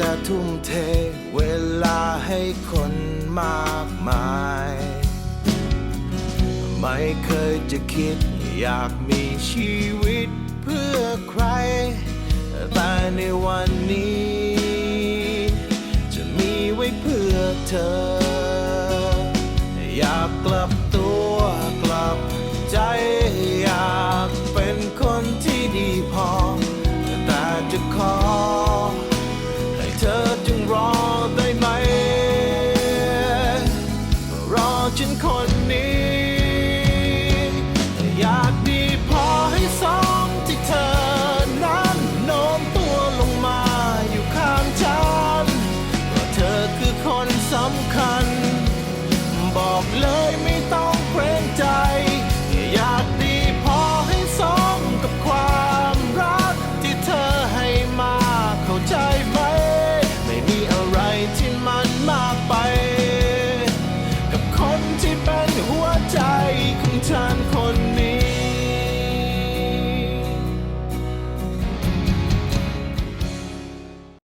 แต่ทุ่มเทเวลาให้คนมากมาย ไม่เคยจะคิดอยากมีชีวิตเพื่อใคร แต่ในวันนี้ จะมีไว้เพื่อเธอ อยากกลับตัวกลับใจอยากเป็นคนที่ดีพอ แต่จะขอ ฉันคนนี้อยากดีพอให้สมที่เธอนั้นโน้มตัวลงมาอยู่ข้างฉันเพราะเธอคือคนสำคัญ บอกเลยไม่